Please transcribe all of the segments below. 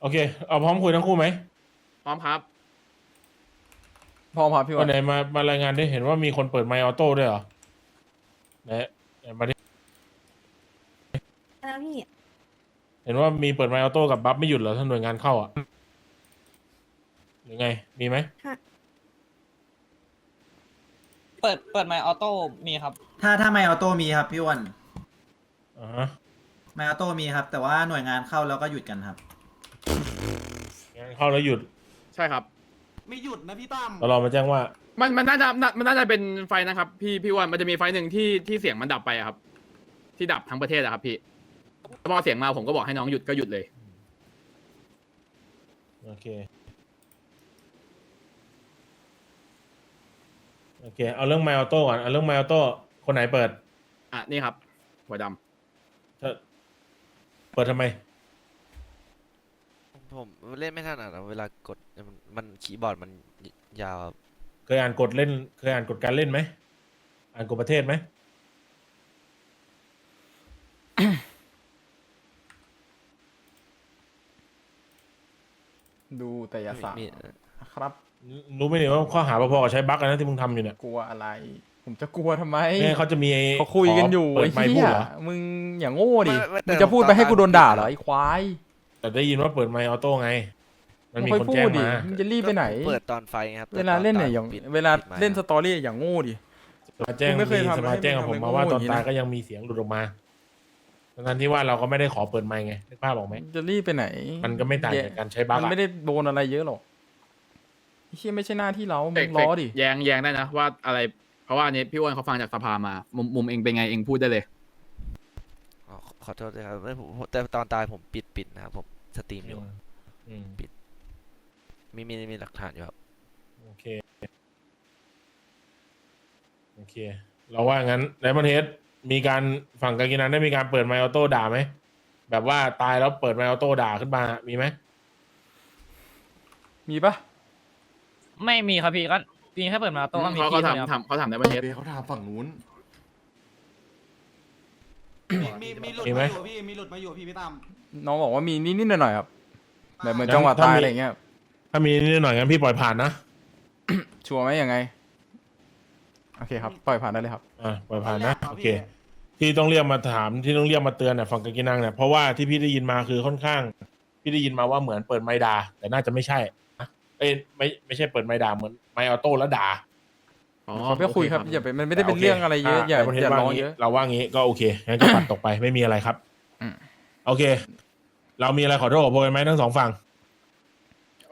โอเค เอาพร้อมคุยทั้งคู่ไหมพร้อมครับพอพอพี่วัวันนไหนมามารายงานได้เห็นว่ามีคนเปิดไมค์ออโต้ด้วยเหรอไหนไหนมาดิแล้วพี่เห็นว่ามีเปิดไมค์ออโต้กับบัฟไม่หยุดเหรอถ้าหน่วยงานเข้าอะหรือไง มีไหมเปิดเปิดไมค์ออโต้มีครับ ถ้าถ้าไมค์ออโต้มีครับพี่อ้วันอ่าฮะไมค์ออโต้มีครับ แต่ว่าหน่วยงานเข้าแล้วก็หยุดกันครับงาน เข้าแล้วหยุดใช่ครับ ไม่หยุดนะพี่ตั้มเรารอมาแจ้งว่า มันมันน่าจะน่ามันน่าจะเป็นไฟนะครับ พี่พี่อ้วันมันจะมีไฟหนึ่งที่ที่เสียงมันดับไปอะครับ ที่ดับทั้งประเทศอะครับพี่พอเสียงมาผมก็บอกให้น้องหยุดก็หยุดเลย โอเค โอเค เอาเรื่องไมค์ออโต้ก่อน เอาเรื่องไมค์ออโต้ คนไหนเปิดอะนี่ครับหัวดำถ้าเปิดทำไม ผมเล่นไม่ถนัดอะเวลากดมันมันคีย์บอร์ดมันยาวครับเคยอ่านกฎเล่น เคยอ่านกฎการเล่นไหม อ่านกฎประเทศไหม ดูแต่อยาสามีครับ รู้ไหมเนี่ยว่าข้อหาพอๆกับใช้บั๊กอะนะที่มึงทำอยู่เนี่ยกลัวอะไร ผมจะกลัวทำไมไม่งั้นเขาจะมีไอ้เขาคุยกันอยู่ขเปิไอ้ดไมค์พูเหี้ดยเหรอมึงอย่างโง่ดิ ไม่ไม่แต่มึงจะพูดไปให้กูโดนด่าเหรอผมไอ้ควาย แต่ได้ยินว่าเปิดไมค์ออโต้ไง มันมีค่อยคนพูแจ้ดงดิมามึงจะรีบไปไหน เปิดตอนไฟครับเวลาเล่นเนี่ยอย่างปิดเวลาปิดไมค์เล่นคสรับตอรี่อย่างโง่ดิสมาแจ้งกูไม่เคยทำสมาแจ้งกับผมมาว่าให้ตมัอนนทำให้ตายโง่อย่างนี้นะก็ยังมีเสียงหลุดออกมาทั้งที่ว่าเราก็ไม่ได้ขอเปิดไมค์ไงนึกภาพออกไหมจะรีบไปไหน มันก็ไม่ต่างจากการใช้บั๊กมันอะไม่ได้โดนอะไรเยอะหรอกไอ้เชี่ยไม่ใช่หน้าที่เราเฟมึกงเฟล้กอดิแยงแยงได้นะว่าอะไร เพราะว่าอันนี้พี่อ้วนเขาฟังจากสภามา มุมมุมเองเป็นไงเองพูดได้เลยอ๋อขอขอโทษด้วยครับไม่ผมแต่ตอนตายผมปิดปิดนะครับผม สตรีมอยู่ อืมมีมีมีหลักฐานอยู่ครับ โอเค โอเค เราว่างั้นไดมอนเฮดมีการฝั่งกากินันได้มีการเปิดไมค์ออโต้ด่าไหม แบบว่าตายแล้วเปิดไมค์ออโต้ด่าขึ้นมา มีไหม มีปะไม่มีครับพี่ก็ปีแค่เปิดมาโต้ก็มีเขาที่เขาเดียวทำทำเขาทำในประเทศเดี๋ยวเขาถามฝั่งนู้น มีมีหลุดมีไหม มาอยู่พี่มีหลุดมาอยู่พี่พี่ตั้ม น้องบอกว่ามีนิดๆหน่อยๆครับแบบเหมือนงั้นจังหวะถ้าตายมีอะไรอย่างเงี้ยถ้ามีนิดหน่อยงั้นพี่ปล่อยผ่านนะชัวร์ไหมยังไง โอเคครับ ปล่อยผ่านได้เลยครับอ่าปล่อยผ่านนะตแรกรับโอเคพี่ที่ต้องเรียกมาถามที่ต้องเรียกมาเตือนเนี่ยฝั่งกากินังเนี่ยเพราะว่าที่พี่ได้ยินมาคือค่อนข้าง พี่ได้ยินมาว่าเหมือนเปิดไมค์ด่าแต่น่าจะไม่ใช่นะเอ้ยไม่ไม่ใช่เปิดไมค์ด่าเหมือนไมค์ออโต้แล้วด่าอ๋อขอเพื่อคุยครับโอย่าไปมันไม่ได้เป็นโคเรื่องอะไรเยอะอย่าแต่ประเทศอย่าว่าร้องงี้เยอะเราว่างี้ก็โอเคงั้นก็ปัดตกไปไม่มีอะไรครับอืมโอเค เรามีอะไรขอโทษขอโพยไหมทั้งสองฝั่ง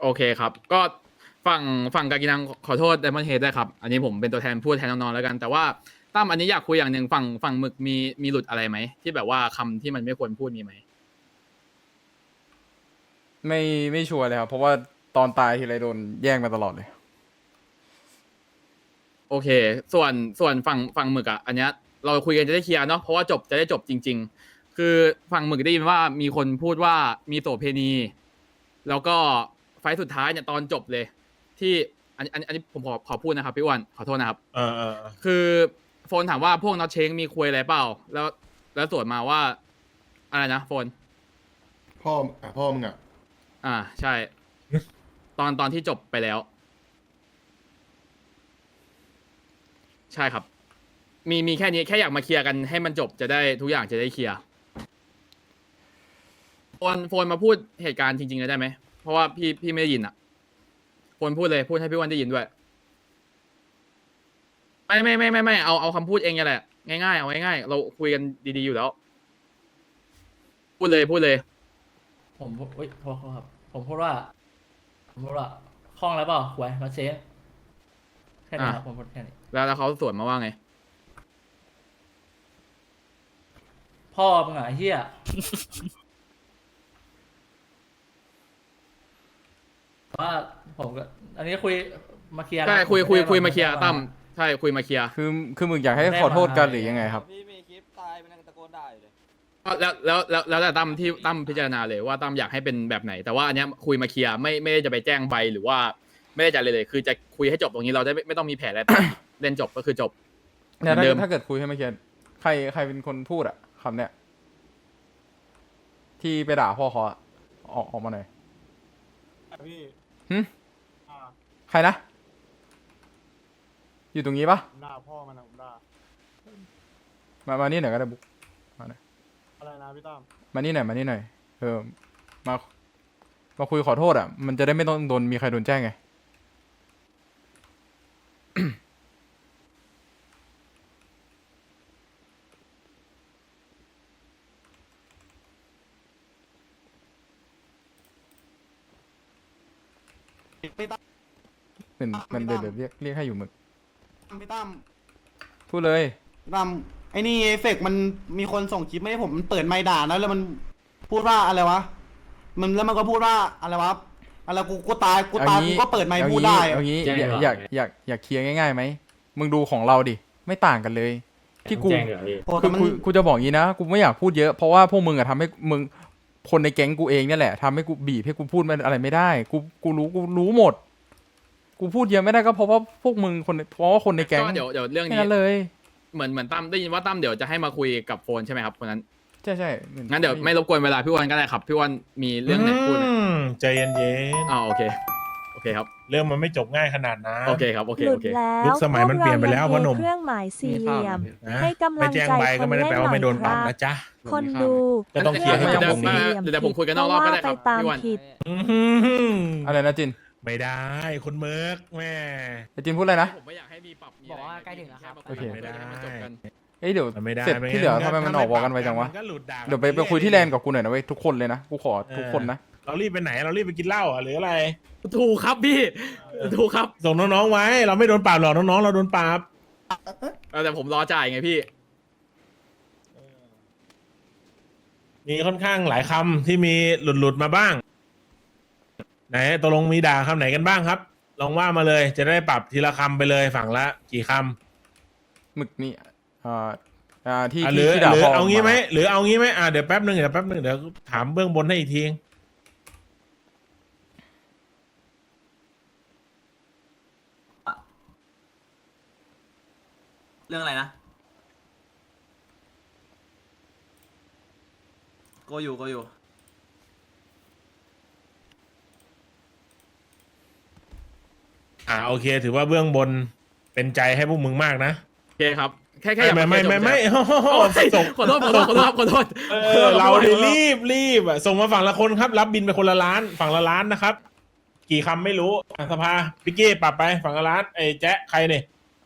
โอเคครับ ก็ฝั่งฝั่งกากินังขอโทษไดมอนเฮดได้ครับ อันนี้ผมเป็นตัวแทนพูดแทนน้องๆแล้วกัน แต่ว่าตั้มอันนี้อยากคุยอย่างหนึ่งฝั่งฝั่งหมึกมีมีหลุดอะไรไหมที่แบบว่าคำที่มันไม่ควรพูดมีไหมไม่ไม่ชัวร์เลยครับ เพราะว่าตอนตายทีไรโดนแย่งมาตลอดเลย โอเค ส่วนส่วนฝั่งฝั่งหมึกอะอันเนี้ยเราคุยกันจะได้เคลียร์เนาะเพราะว่าจบจะได้จบจริง ๆ คือฝั่งหมึกได้ยินว่ามีคนพูดว่ามีโสเพณี แล้วก็ไฟล์สุดท้ายเนี่ยตอนจบเลย ที่อันอันอันนี้ผมขอขอพูดนะครับพี่อ้วันขอโทษนะครับเออเออเออคือโฟนถามว่าพวกน็อตเชงมีคุยอะไรเปล่า แล้วแล้วสวนมาว่า อะไรนะโฟน พ่ออะพ่อมึงอะอ่าใช่ ตอนตอนที่จบไปแล้ว ใช่ครับ มีมีแค่นี้แค่อยากมาเคลียร์กันให้มันจบจะได้ทุกอย่างจะได้เคลียร์โฟ นโฟนมาพูดเหตุการณ์จริงๆเลยได้ไหม เพราะว่าพี่พี่ไม่ได้ยินอะโฟนพูดเลยพูดให้พี่วันได้ยินด้วย ไม่ไม่ไม่ไม่ไม่เอาเอาคำพูดเองนี่แหละง่ายๆเอาง่ายๆเราคุยกันดีๆอยู่แล้ว พูดเลยพูดเลย ผมพูดเฮ้ยโทษครับ ผมพูดว่า ผมพูดว่าคล่องแล้วเปล่าหวยมาเชฟแค่นี้ครับอะผมพูดแค่นี้แล้วแล้วเขาสวนมาว่าไง พ่อมึงอะไอ้เฮีย ว่าผมก็อันนี้คุยมาเคลียร์ใช่นะคุยผมคุยไได้คุยมาไเคลียร์ตั้มใช่คุยมาเคลียร์คือคือมึงอยากให้ขอโทษกันหรือยังไงครับ พี่มีคลิปตายเป็นตะโกนด่าอยู่เลยแล้วแล้วแล้วแล้วแต่ตั้มที่ตั้มพิจารณาเลยว่าตั้มอยากให้เป็นแบบไหน แต่ว่าอันเนี้ยคุยมาเคลียร์ไม่ไม่ได้จะไปแจ้งใบหรือว่าไม่ได้จะเลยเลย คือจะคุยให้จบตรงนี้เราได้ไม่ไม่ต้องมีแผลอะไรต่อ เล่นจบก็คือจบเนี่ยเหมือนเดิถ้ามถ้าเกิดคุยให้ไม่เคลียร์ใครใครเป็นคนพูดอะคำเนี้ยที่ไปด่าพ่อเขาอะออกออกมาหน่อยพี่ หึอ่าใครนะ อยู่ตรงนี้ปะผมด่าพ่อมันนะผมด่ามามานี่หน่อยก็ได้บุ๊กมาหน่อยอะไรนะพี่ตั้มมานี่หน่อยมานี่หน่อยเออมามาคุยขอโทษอะ มันจะได้ไม่ต้องโดนมีใครโดนแจ้งไง พี่ตั้มมันมันไม่เดี๋ยวต้องเดี๋ยวเรียกเรียกให้อยู่หมึกพี่ตั้มพูดเลย พี่ตั้มไอ้นี่เอฟเฟกต์มันมีคนส่งคลิปมาให้ผมมันเปิดไมค์ด่านะแล้วมันพูดว่าอะไรวะ มันแล้วมันก็พูดว่าอะไรวะอะไรกูกูตายกูตายกูก็เปิดไมค์พูดได้อะ เอางี้แจ้งอยากดีกว่าอยากอยากอยากเคลียร์ง่ายๆไหมมึงดูของเราดิ ไม่ต่างกันเลย ที่กูแจ้งเดี๋ยวพี่ โอ้คืแต่อมัน กูกูจะบอกงี้นะ กูไม่อยากพูดเยอะเพราะว่าพวกมึงอะทำให้มึง คนในแก๊งกูเองเนี่ยแหละทำให้กูบีบให้กูพูดมันอะไรไม่ได้ กูกูรู้กูรู้หมด กูพูดเยอะไม่ได้ก็เพราะว่าพวกมึงคนเพราะว่าคนในแก๊งก็เดี๋ยวเดี๋ยวเรื่องแค่นี้นั้นเลย เหมือนเหมือนตั้มได้ยินว่าตั้มเดี๋ยวจะให้มาคุยกับโฟนใช่ไหมครับคนนั้นใช่ใช่งั้นเดี๋ยวไม่รบกวนเวลาพี่วันก็ได้ครับ พี่วันมีเรื่องไหนพูดไหมอืมใจเย็นอ๋อโอเค โอเคครับๆ เรื่องมันไม่จบง่ายขนาดนั้น โอเคครับ โอเค หลุโอดเค แล้วยุคสมัยมันเปลี่ยนไปแล้วพ่อหนุ่ม เครื่องหมายสี่เหลี่ยม นะให้กำลังไม่แจ้งใจใบก็ไม่ได้แปลว่าไม่โดนปรับคนเล่นหน่อยนะจ๊ะ คนดูก็ต้องเคลียร์ให้เดี๋ยวจบตรงนี้เดี๋ยวเดี๋ยวผมคุยกันนอกรอบก็ได้ครับเพาะว่าไปตามพี่วัน ผิด อื้อหืออะไรนะจินไม่ได้คุณเมิร์กแม่ ไอจินพูดอะไรนะ ผมไม่อยากให้มีปรับมีะไรบอกว่าใกล้ถึงแล้วครับแมาคุยไม่ได้ ให้มันจบกัน เอ้ยเดี๋ยวมันไม่ได้เสร็จที่เหลือทำไมมันออกวอลกันไวจังวะ มัก็หลุดด่าเดี๋ยวไปไปคุยที่แลนด์กับกูหน่อยนะเว้ยทุกคนเลยนะ กูขอทุกคนนะ เรารีบไปไหน เรารีบไปกินเหล้าอะหรืออะไร ถูกครับพี่ ถูกครับส่งน้องๆไว้ เราไม่โดนปรับหรอกน้องๆ เราโดนปรับเออแต่ผมรอจ่ายไงพี่ มีค่อนข้างหลายคำที่มีหลุดๆมาบ้าง ไหนตกลงมีด่าคำไหนกันบ้างครับ ลองว่ามาเลย จะได้ปรับทีละคำไปเลยฝั่งละ กี่คำหมึกนี่อ่าอ่าที่อะหที่รือที่ด่าหรือพ่อเอางี้ไหมาหรือเอางี้ไหมอะเดี๋ยวแป๊บหนึ่งเดี๋ยวแป๊บหนึ่งเดี๋ยวถามเบื้องบนให้อีกที รื่องอะไรนะโกอยู่โกอยู่ อ่าโอเค ถือว่าเบื้องบนเป็นใจให้พวกมึงมากนะโอเคครับ แค่แค่อยากไม่ไม่ไม่ไม่โอ้ไม่ยส่งขอโทษขอโทษขอโทษขอโทษเออเราดิรีบรีบอะส่งมาฝั่งละคนครับ รับบินไปคนละล้าน ฝั่งละล้านนะครับ กี่คำไม่รู้อะสภาพิกกี้ปรับไปฝั่งละล้านไอ้แจ๊ะใครเนี่ย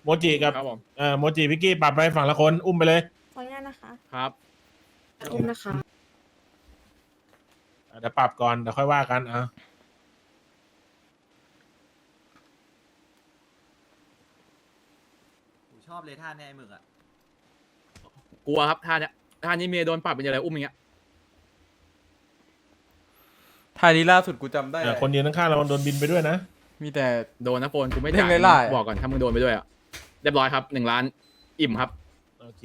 โมจิกับครับผมเอ่อโมจิพิกกี้ปรับไปฝั่งละคน อุ้มไปเลยขออนุญาตนะคะครับอุ้มนะคะ อะเดี๋ยวปรับก่อนเดี๋ยวค่อยว่ากันอะผมชอบเลยท่าเนี่ยไอ้หมึกอะ กลัวครับท่าเนี้ยท่านี้เมียโดนปรับเป็นอะไรอุ้มอย่างเงี้ยท่านี้ล่าสุดกูจำได้เออคนยืนข้างๆเราโดนบินไปด้วยนะ มีแต่ โดนนะโฟนกูไม่เร่จ่างไล่ยบอกก่อนถ้ามึงโดนไปด้วยอะเรียบร้อยครับหนึ่งล้านอิ่มครับ โอเค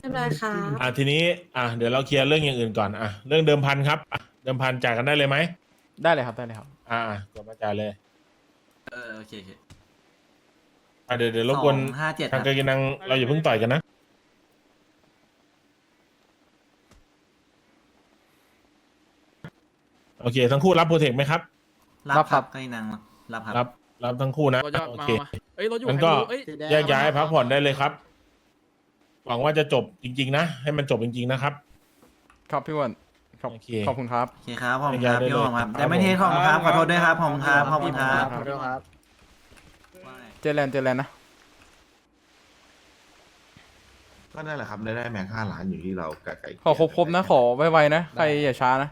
เรียบร้อยค่ะอะทีนี้ อะเดี๋ยวเราเคลียร์เรื่องอย่างอื่นก่อนอะเรื่องเดิมพันครับอะเดิมพันจ่ายกันได้เลยไหมได้เลยครับได้เลยครับ อะอะกดมาจ่ายเลยเออโอเคโอเคอะเดี๋ยวเดี๋ยวรบกวนสองห้าเจ็ดคทารังบเกกินังเราอย่าเพิ่งต่อยกันนะโอเค ทั้งคู่รับโปรเทคไหมครับ รับครับก็ยังนังรับครับ รับรับทั้งคู่นะรถยอดโอมาเค มา เอ้ยรถอยู่งั้นใครก็ไม่รู้เอ้ยแยกย้ายพักผ่อนได้เลยครับ หวังว่าจะจบจริง ๆ นะ ให้มันจบจริงๆนะครับ ครับพี่อ้วันขอบโอเค ขอบคุณครับ โอเคครับขอบคุณครับได้เลยพี่โอมครับครับแต่ไม่เทสขอบคุณครับขอโทษด้วยครับขอบคุณครับขอบคุณครับ ขอบคุณครับว่าไงเจอแลนด์เจอแลนด์นะ ก็นั่นแหละครับได้ได้แม็กห้าล้านอยู่ที่เราไก่ขอครบๆนะ ขอไวๆนะ ใครอย่าช้านะ